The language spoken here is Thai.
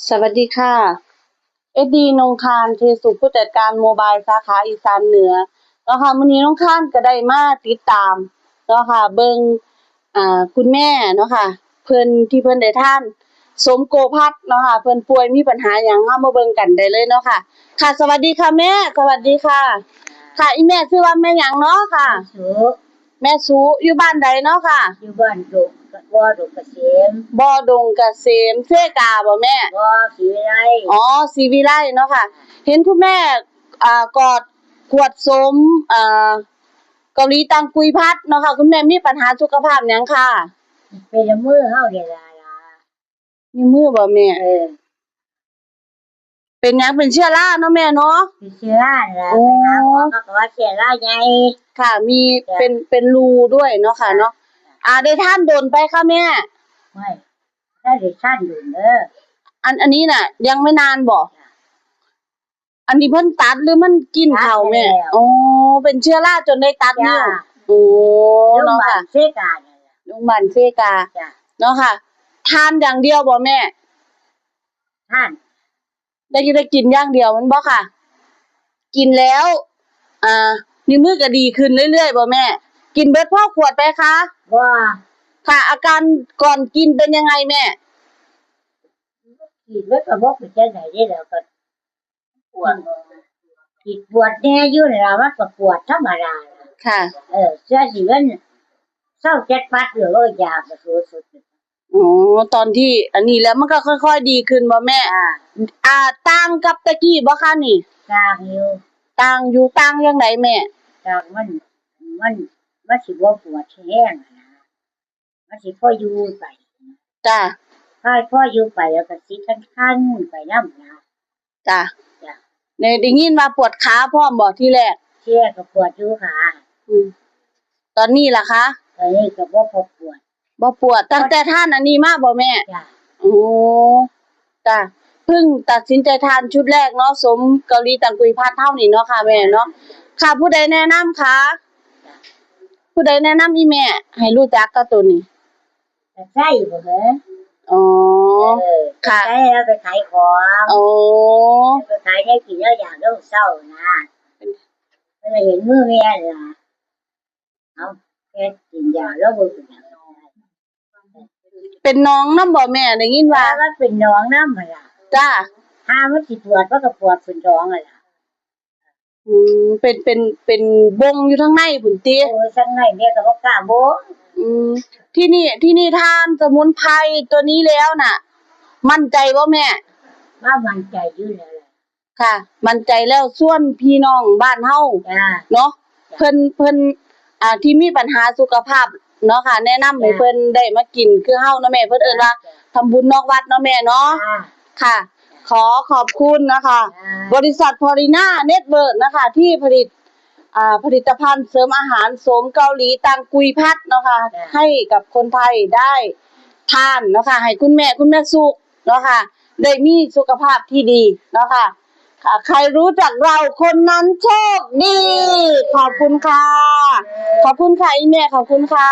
สวัสดีค่ะ เอ็ดดีนงคารเทสุผู้จัดการโมบายสาขาอีสานเหนือเนาะค่ะมื้อนี้น้องคานก็ได้มาติดตามเนาะค่ะ เบิงอ่าคุณแม่เนาะค่ะ เพิ่นที่เพิ่นได้ท่าน สมโกพัดเนาะค่ะ เพิ่นป่วยมีปัญหาหยังเฮามาเบิ่งกันได้เลยเนาะค่ะ ค่ะ สวัสดีค่ะแม่ สวัสดีค่ะ ค่ะอีแม่ชื่อว่าแม่หยังเนาะค่ะสู แม่สูอยู่บ้านใดเนาะค่ะ อยู่บ้านดงบ่อดงเกษมบ่อดงเกษมเซกาบ่แม่บ่อศรีวิไลอ๋อซีวิไลเนาะค่ะ เห็นคุณแม่อ่ากอดขวดสมอ่าเกาหลีตังกุยพัดเนาะค่ะ คุณแม่มีปัญหาสุขภาพหยังค่ะ เป็นละมือเฮาเด้ล่ะล่ะมีมือบ่แม่เออ เป็นหยังเป็นเชื้อราเนาะแม่เนาะสิเชื้อราล่ะโอ้ ไปหาหมอเขาก็ว่าเชื้อราใหญ่ค่ะ มีจ้ะเป็นเป็นรูด้วยเนาะค่ะเนาะอ่าได้ท่านโดนไปค่ะแม่ ไม่ถ้าได้ชั้นอยู่เด้ออันอันนี้น่ะ ยังไม่นานบ่อันนี้เพิ่นตัดหรือมันกินข้าวแม่อ๋อเป็นเชื้อราจนได้ตัดจ้านิ้วโอ้โรงพเนาะยาบาค่ะลเซกาเนี่ยล่ะโรงพยาบาลเซกา จ้ะเนาะค่ะ ทานอย่างเดียวบ่แม่ท่าน ได้กินได้กินอย่างเดียวมันบ่ค่ะ กินแล้ว อ่านิ้วมือก็ดีขึ้นเรื่อยๆบ่แม่ กินเบิดพ่อขวดไปคะว่าค่ะ อาการก่อนกินเป็นยังไงแม่ขีดไว้ก็บ่เป็นจังไดเด้แล้วก็ปวดขีดปวดแน่อยู่นี่ล่ะมันก็ปวดธรรมดาล่ะค่ะ เออเสื้อสีเงินเศร้าเจ็ดปัดหรือว่ายาก็สุดสุด อ๋อตอนที่อันนี้แล้วมันก็ค่อย ๆ ดีขึ้นบ่แม่อ่าอ่าต่างกับตะกี้บ่คะนี่กลางอยู่ต่างอยู่ต่างยังไงแม่กลางมัน มันมันสิบ่ปวดแห้งอะนะมันสิพ่ออยู่ไปจ้ะพ่อพ่ออยู่ไปแล้วก็สิคันคันๆไปน้ำนะ จ้ะจ้ะ ในได้ยินว่าปวดขาพร้อมบ่ที่แรก เชี่ยก็ปวดอยู่ขาอืมตอนนี้ล่ะคะ ตอนนี้ก็บ่พอปวด บ่ปวด ตั้งแต่ท่านอันนี้มาบ่แม่ จ้ะโอ้จ้ะเพิ่งตัดสินใจทานชุดแรกเนาะสมเกาหลีตังกุยพัดเท่านี้เนาะค่ะแม่เนาะค่ะผู้ใดแนะนำคะผู้ใดแนะนำอีแม่ ให้รู้จักกับตัวนี้แต่ใช่บ่เหรออ๋อ เออค่ะ ใช่แล้วไปขายของโอ้ไปขายได้กินแล้วอยากเลิกเศร้านะก็เลยเห็นมือแม่ล่ะเอาแค่กินยาแล้วบ่เป็นหยัง เป็นน้องน้ำบ่แม่ได้ยินว่าว่ามันเป็นน้องน้ำมันล่ะจ้าถ้ามันสิปวดมันก็ปวดเป็นท้องอะล่ะอืมเป็นเป็นเป็นบงอยู่ทั้งในพุ่นติโอ้ยสังไงแม่ก็บ่กล้าโบกอืมที่นี่ที่นี่ทานสมุนไพรตัวนี้แล้วน่ะ มั่นใจบ่แม่ ว่ามันใจอยู่แล้วล่ะค่ะ มั่นใจแล้วส่วนพี่น้องบ้านเฮาจ้า เนาะเพิ่นเพิ่นอ่าที่มีปัญหาสุขภาพ เนาะค่ะ แนะนำให้จ้ะเพิ่นได้มากินคือเฮาเนาะแม่เพิ่นเอิ้นว่าทำบุญนอกวัดเนาะแม่เนาะจ้าค่ะ ขอขอบคุณนะคะจ้าบริษัทพอริน่าเน็ตเวิร์กนะคะ ที่ผลิตอ่าผลิตภัณฑ์เสริมอาหารโสมเกาหลีตังกุยพัดเนาะค่ะให้กับคนไทยได้ทานเนาะค่ะให้คุณแม่คุณแม่สุขเนาะค่ะได้มีสุขภาพที่ดีเนาะค่ะ ค่ะใครรู้จักเราคนนั้นโชคดี ขอบคุณค่ะ ขอบคุณค่ะอีแม่ขอบคุณค่ะ